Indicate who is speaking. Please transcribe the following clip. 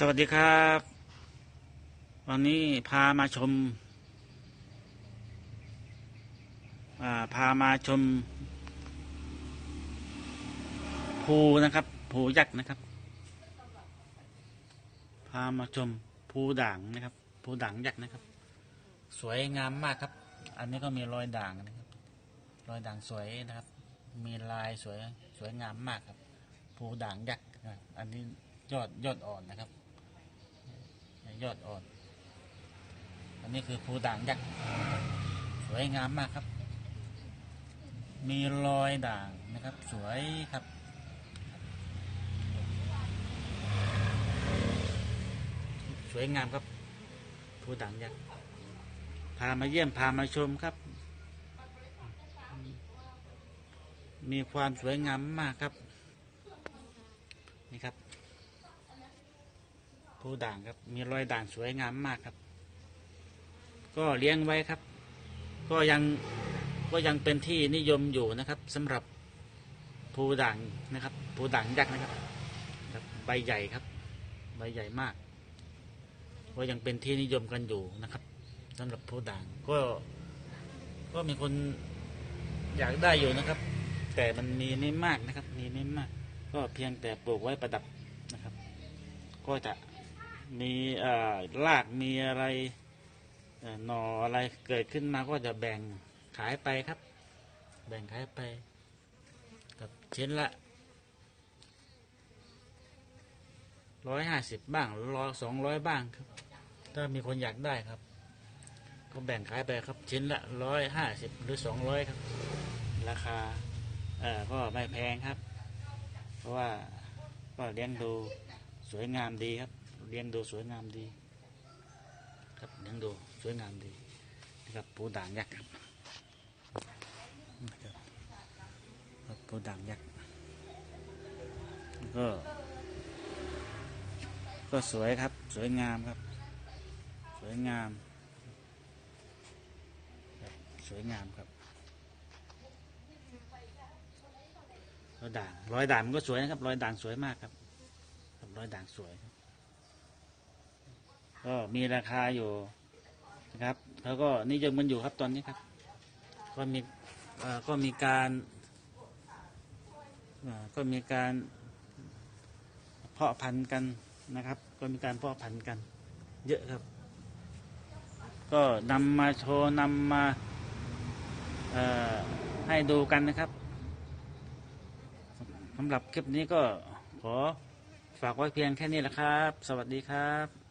Speaker 1: สวัสดีครับ วันนี้พามาชมาพามาชม ภูนะครับ ภูยักษ์นะครับ พามาชมภูด่างนะครับ ภูด่างยักษ์นะครับ สวยงามมากครับ อันนี้ก็มีรอยด่างนะครับ รอยด่างสวยนะครับ มีลายสวยสวยงามมากครับ ภูด่างยักษ์อันนี้ยอดยอดอ่อนนะครับ ยอดอ่อน อันนี้คือภูด่างยักษ์สวยงามมากครับ มีรอยด่างนะครับ สวยครับสวยงามครับภูด่างยักษ์พามาเยี่ยมพามาชมครับ มีความสวยงามมากครับ นี่ครับูด่างครับ มีรอยด่างสวยงามมากครับ ก็เลี้ยงไว้ครับ ก็ยังก็ยังเป็นที่นิยมอยู่นะครับสำหรับผู้ด่างนะครับผู้ด่างยักษ์นะครับครับ ใบใหญ่ครับ ใบใหญ่มาก ก็ยังเป็นที่นิยมกันอยู่นะครับสำหรับผู้ด่างก็ ก็มีคนอยากได้อยู่นะครับ แต่มันมีไม่มากนะครับ มีไม่มาก ก็เพียงแต่ปลูกไว้ประดับนะครับ ก็จะ มีเอ่อรากมีอะไรหน่ออะไรเกิดขึ้นมาก็จะแบ่งขายไปครับ แบ่งขายไปกับชิ้นละร้อยห้าสิบบ้างร้อยสองร้อยบ้างครับ ถ้ามีคนอยากได้ครับ ก็แบ่งขายไปครับ ชิ้นละร้อยห้าสิบหรือสองร้อยครับ ราคาเออก็ไม่แพงครับ เพราะว่าก็เลี้ยงดูสวยงามดีครับ เลี้ยงดูสวยงามดี ครับเลี้ยงดูสวยงามดีนะครับปูด่างยักษ์ครับปูด่างยักษ์ก็ ก็สวยครับ สวยงามครับ สวยงามสวยงามครับรอยด่างรอยด่างมันก็สวยนะครับ รอยด่างสวยมากครับครับรอยด่างสวยครับ ก็มีราคาอยู่นะครับแล้วก็นิยมมันอยู่ครับตอนนี้ครับก็มีก็มีการก็มีการเพาะพันธุ์กันนะครับ ก็มีการเพาะพันธุ์กัน เยอะครับ ก็นำมาโชว์นำมาให้ดูกันนะครับสำหรับคลิปนี้ก็ขอฝากไว้เพียงแค่นี้แหละครับ สวัสดีครับ